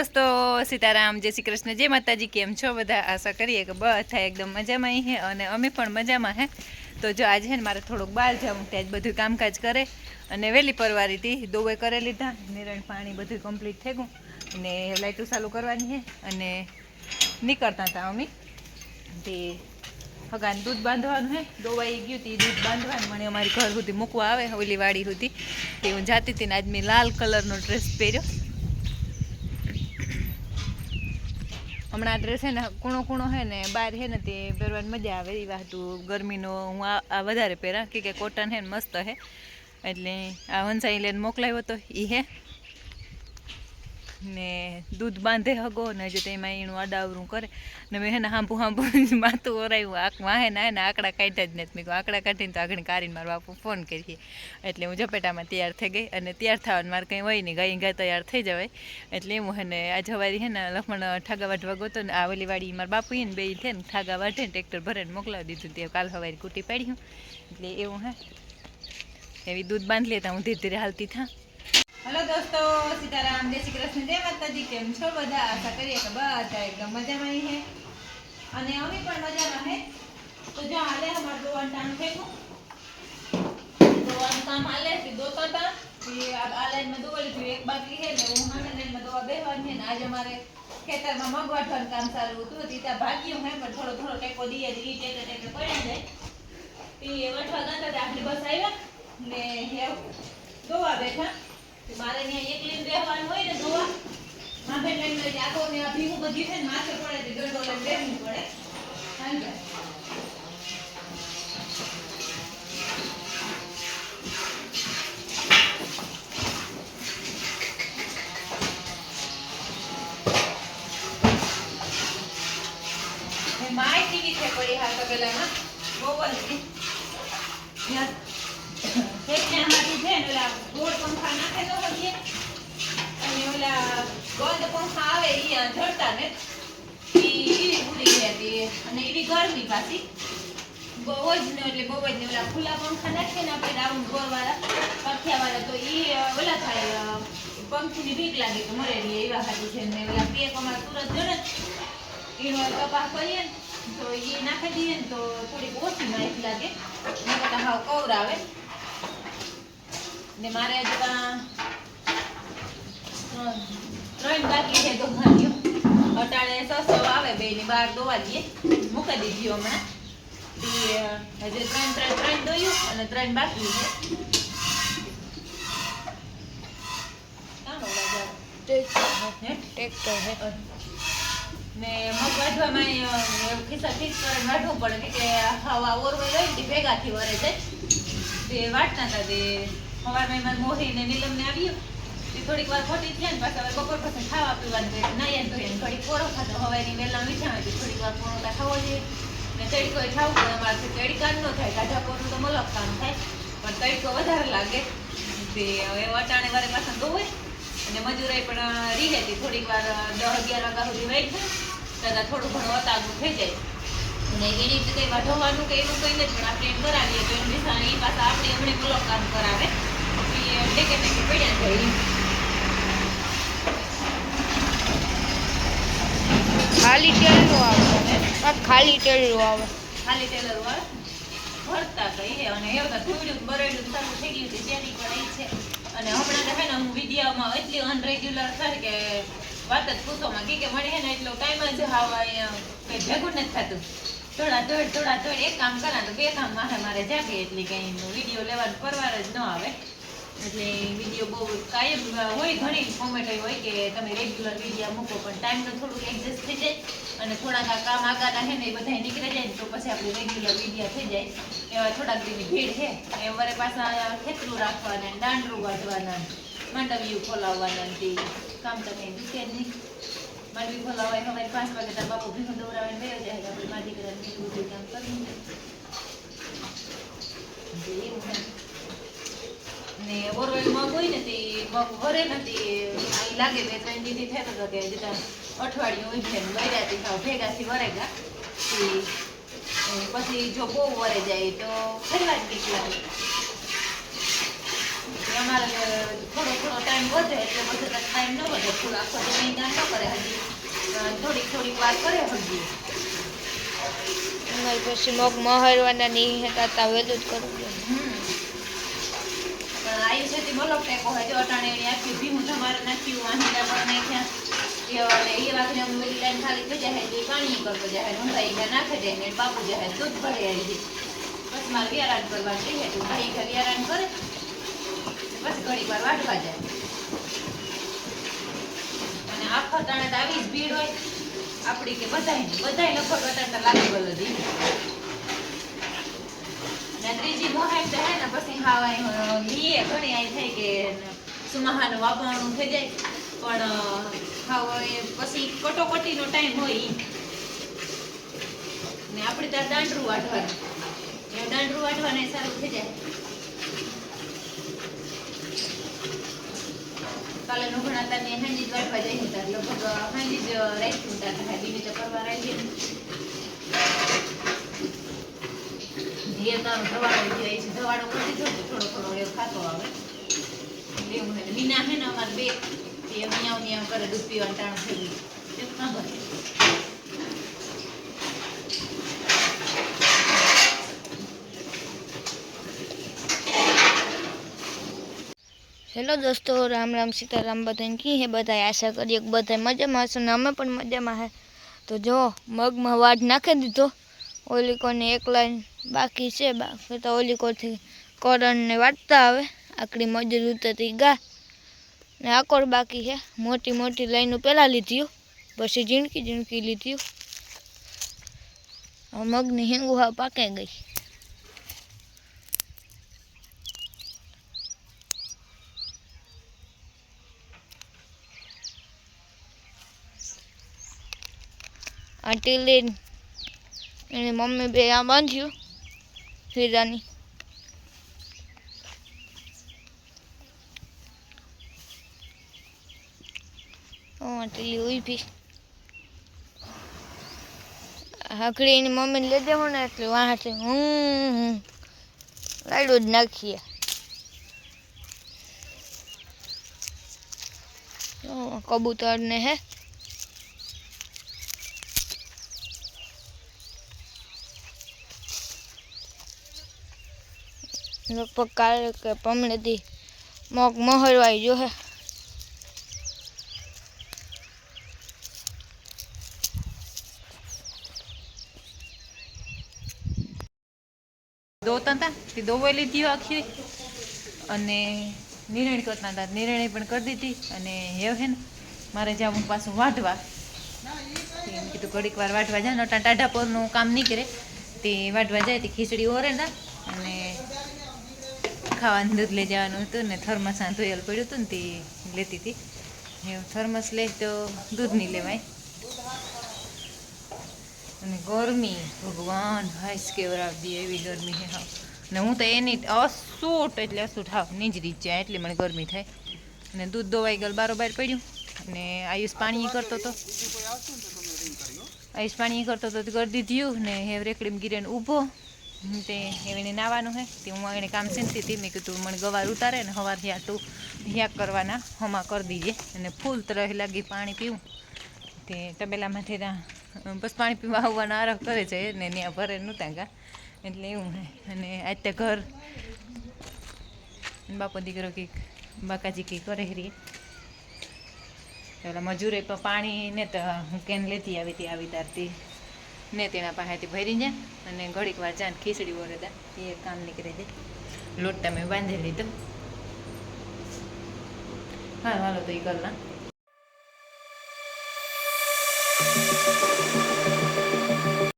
દોસ્તો, સીતારામ, જય શ્રી કૃષ્ણ, જય માતાજી, કેમ છો બધા? આશા કરીએ કે બધા એકદમ મજામાં હે અને અમે પણ મજામાં હે. તો જો આજે હે ને મારે થોડુંક બહાર જવું ત્યાં જ બધું કામકાજ કરે અને વહેલી પરવારી હતી, દોવે કરી લીધા, નિરણ પાણી બધું કમ્પ્લીટ થઈ ગયું અને લાઇટું ચાલુ કરવાની હે અને નીકળતા હતા અમે. તે હગાને દૂધ બાંધવાનું હે, દોવાઈ ગયું તી, દૂધ બાંધવાનું મને અમારી ઘર સુધી મૂકવા આવે, ઓલી વાડી સુધી. તે હું જાતી હતી ને આજ મેં લાલ કલરનો ડ્રેસ પહેર્યો. હમણાં આ ડ્રેસ હે ને કૂણો કૂણો છે ને, બહાર હે ને તે પહેરવાની મજા આવે એ વાતું. ગરમીનો, હું આ વધારે પહેરા કે કે કોટન હે ને મસ્ત હે એટલે આ વંસાઈ લઈને મોકલાવ્યો તો એ હે ને દૂધ બાંધે હગો ને જો તેમાં એનું અડાવરું કરે. ને મેં હેને હાંભું હાંભું માથું ઓરાયું, આંખ વાહે ના હે ને આંકડા કાઢ્યા જ નથી. મેં કહું આંકડા કાઢીને તો આગળ કાઢીને મારા બાપુ ફોન કરીએ. એટલે હું ઝપેટામાં તૈયાર થઈ ગઈ અને તૈયાર થવાનું મારે કંઈ હોય નહીં. ગઈ ગાય તૈયાર થઈ જવાય. એટલે એમ હેને આ જવારી હે ને લખમણ ઠાગા વાઢવા ગોતો ને આ ઓલી વાડી મારા બાપુ ને બે છે ને ઠાગા વાઢે ને ટ્રેક્ટર ભરેને મોકલાવી દીધું તે કાલ હવારી કૂટી પાડ્યું. એટલે એવું હે. એવી દૂધ બાંધી લેતા હું ધીરે ધીરે હાલતી થા. હલો દોસ્તો, સીતારામ. જય શ્રી કૃષ્ણ. જય માતાજી. કેમ છો બધા? આશા કરીએ કે બધા એકદમ મજામાં હે. અને અમે પણ મજામાં હે. તો જો હાલે અમારું દોવાનું ટાણું ફેંકું. દોવાનું કામ હાલે છે દોતા હતા આ લાઈનમાં દોવાડી થયું એક બાકી હે ને હું હામે લાઈનમાં દોવા બેહવાની છે ને આજે અમારે ખેતરમાં મગવાઠવાનું કામ ચાલુ હતું. ત્યાં ભાગ્યું હે, પણ થોડો થોડો ટેકો દઈએ એ ટેકે ટેકે પડી જાય એ વઠવા ગાતા હતા બસ આવ્યા ને હે દોવા બેઠા. મારે ત્યાં એકલીને બેહવાનું હોય ને દોવા માથે લઈને આખો ને આ ભીનું બધી છે ને માથે પડે તો દંડો લઈને બેસવું પડે. ને માય છે પડી હાલ તબેલામાં બહુ જ છે. ત્યાં ખેતરમાંથી છે ને ગોળ પંખા નાખેલો હોય અને ઓલા બંધ પંખા આવે ઈ આ ને, ઈ ઈવી ઉડી ગયા તે. અને ઈવી ગરમી પાછી. બહુ જ ને એટલે બહુ જ ને ઓલા ખુલ્લા પંખા નાખીએ ને આપણે રાઉન્ડ ગોળ વાળા પથિયા વાળા તો ઈ ઓલા થાય પંખીની બીક લાગે તો મરે રહીએ એવા ખાતી છે ને ઓલા પેક અમારા સુરત જડે એનો કપાસ કરીએ તો એ નાખી દઈએ ને તો થોડીક ઓછી માહિતી લાગે. નકર હાવ કવર આવે ને મારે હજુ ત્રણ બાકી છે દોવાનું અટાણે સસ્તો આવે બે ની બાર ધોવા દઈએ. મૂકી દીધી હમણાં. હજી ત્રણ ત્રણ ત્રણ ધોયું અને ત્રણ બાકી છે. ઓલા હે? ને મગ વાઢવામાં ખિસ્સા ખીસ કરીને વાઢવું પડે. કે કે હવા ઓરવે લઈને ભેગાથી વરે જાય. તે વાટતા હતા તે સવારમાં એમાં મોહી ને નીલમ ને થોડીક વાર ખોટી થયા ને પાછા હવે બપોર પછી ખાવા પીવાનું કંઈક નાયા ધોઈએ ને ઘડીક પોરો ખાતો મીઠા હોય થોડીક વાર તો ખાવો જોઈએ. ને તડકો ખાવું પડે. અમારે તડકા ન થાય. કાઢા તો મલક થાય. પણ તડકો વધારે લાગે. તે હવે વટાણે વારે પાછા ધોવે. અને મજૂરાઈ પણ રહી હતી. થોડીક વાર દસ અગિયાર વાગ્યા સુધી વેઇટ થાય કદાચ થોડું ઘણું અતાગું થઈ જાય. અને એની રીતે કંઈ વાઢવવાનું કે એવું કંઈ નથી. પણ આપણે એમ કરાવીએ તો એની નિશાન એ પાછા આપણે એમણે પેલો કરાવે. એ ટેકે ટેકે પડ્યા જાય ખાલી ટેલનું આવે ખાલી ટેલનું આવે. ખાલી ટેલર ભરતા થઈ અને તો થોડું બરેડું સારું થઈ ગયું છે, તેની પણ એ છે. અને હમણાં તો હે ને હું વિડીયોમાં એટલી અનરેગ્યુલર થાય કે વાત જ પૂછોમાં કે મને હે ને એટલો ટાઈમ જ હાવ કંઈ ભેગું નથી થતું. થોડા દોડ થોડા દોડ એક કામ કરા તો બે કામ મારે મારે જાગે એટલે કંઈ વીડિયો લેવાનું પરવાર જ ન આવે. એટલે વીડિયો બહુ કાયમ હોય ઘણી કોમેન્ટ હોય કે તમે રેગ્યુલર વીડિયો મૂકો, પણ ટાઈમનું થોડુંક એડજસ્ટ થઈ જાય અને થોડાક કામ આગાના છે ને એ બધા નીકળી જાય ને તો પછી આપણે રેગ્યુલર વીડિયો થઈ જાય. એવા થોડાક દીની ભીડ છે એ વરે પાછા ખેતરું રાખવાના દાંડરું વાઢવાના ને ખોલાવવાના તે કામ તો કંઈ દુખે નહીં. માંડવી ખોલાવાય સવારે પાંચ વાગે તાર બાપુ ભીખું દોરાવીને ગયો જાય આપણે મા દીકરાને બીજું કામ કરી એવું હોય ને તે મગ ભરે ને તે લાગે બે ત્રણ દીધી થતો તો કે જતા અઠવાડિયું હોય છે બૈરાથી થાવ ભેગાથી વરેગા તે એ પછી જો બહુ વરે જાય તો ફરવા જ લાગે અમારે થોડો થોડો ટાઈમ વધે એટલે બધો ટાઈમ ન વધે ફૂલ આખો તો નહીં ના કરે હજી થોડીક થોડીક વાર કરે હજી પછી મગ મહરવાના નહીં હતા વહેલું જ. હમ. પણ આયુ છે તે બોલો ટેકો હોય જો અટાણે આખી ભીમું તમારે નાખ્યું વાહિંદા પણ નાખ્યા હવે એ વાતને અમે બધી લાઈન ખાલી થઈ જાય એટલે પાણી કરતો જાય. ઊંધાઈ ગયા નાખે જાય ને બાપુ જાય દૂધ ભરે આવી જાય. બસ મારે વ્યારાન કરવા જઈએ તો ભાઈ ઘર વ્યારાન કરે. બસ ઘડી વાર વાટવા જાય. અને આખો ટાણે તો આવી જ ભીડ હોય. આપણી કે બધાય બધાય અટાણે તો લાગી. ને ત્રીજી મોહામ તો ઘણી પણ અ, હાવ પછી ને આપણે ત્યાં દાંડરું વાટવાનું દાંડરું વાટવાને સારું થઈ જાય. નુઘણા હતા ને હાંજી જ વાટવા લગભગ રાખ્યું હતા કે તો કરવા રાખીએ ને એ તારો ધવાડો જે છે. ધવાડો કરી દીધો તો થોડો થોડો એવો ખાતો આવે. એટલે એવું હે ને મીના હે ને અમારે બે. એ મિયાવ મિયાવ કરે દૂધ પીવાનું ટાણું થઈ ગયું તે ના ભરે હેલો દોસ્તો, રામ રામ સીતારામ બધાને. કી હે બધા આશા કરીએ કે બધા મજામાં હશે ને અમે પણ મજામાં હે. તો જો, મગમાં વાટ નાખી દીધો. ઓલી કોને એક લાઈન બાકી છે, બાકી તો ઓલી કોથી કરણને વાટતા આવે. આકડી મજૂર ઉતરતી ગા. ને આકોર બાકી છે? મોટી મોટી લાઈનો પહેલાં લીધી પછી ઝીણકી ઝીણકી લીધી હવે મગની હિંગુ હા પાકે ગઈ. આ ટીલી એની મમ્મી બે આ બાંધ્યું. હીરાની. ઓ ટીલી ઊભી હાકડી એની મમ્મીને લઈ દેવું ને એટલે વાંચે હું લાડુ જ નાખીએ. જો કબૂતર ને હે. લગભગ કાલે કે પમણેથી મોક મહરવાઈ જો હે. દોતા હતા તે દોવાઈ લીધી આખી. અને નિર્ણય કરતા હતા નિર્ણય પણ કરી દીધી. અને હેવ હે ને, મારે જવું પાછું વાઢવા. એમ કીધું, ઘડીક વાર વાઢવા જાય ને ટાઢા પરનું કામ નહીં કરે. તે વાઢવા જાય, તે ખીચડી ઓરે ના ખાવાનું દૂધ લઈ જવાનું હતું ને થર્મસમાં ધોયેલ પડ્યું હતું ને તે લેતી હતી. એવું થર્મસ લે તો દૂધ નહીં લેવાય. અને ગરમી, ભગવાન, હાઈસ કેવરાવી દે એવી ગરમી છે, હા. ને હું તો એની અસૂટ એટલે અસૂટ હાવ નીજરી જાય એટલે મને ગરમી થાય. અને દૂધ દોવાઈ ગયેલ બારોબાર પડ્યું. અને આયુષ પાણી કરતો હતો. આયુષ પાણી કરતો હતો ગરદી દીધું ને હેવ રેકડીમ ગીરે ઊભો. તે એને નાવાનું હે, તે હું એને કામ છે ને તે મેં કીધું મને ગવાર ઉતારે ને હવાર આ તું હિયા કરવાના હમા કરી દીજે. અને ફૂલ તરહ લાગી પાણી પીવું. તે તબેલામાંથી ત્યાં બસ પાણી પીવા આવવાનો આરખ કરે છે ને ત્યાં ભરે નહોતા ગા એટલે એવું હે. અને આજ ઘર, બાપો દીકરો કંઈક, બાકાજી કંઈક કરે રીએ. પેલા મજૂરે પણ ને તો હું કેન લેતી આવી હતી, આવી તારતી ને તેના પાસેથી ભરી જા અને ઘડીક વાર ચાંદ ખીચડી વરદા એ કામ નીકળી દે. લોટ તમે બાંધી લીધો. હા હાલો તો એ કરના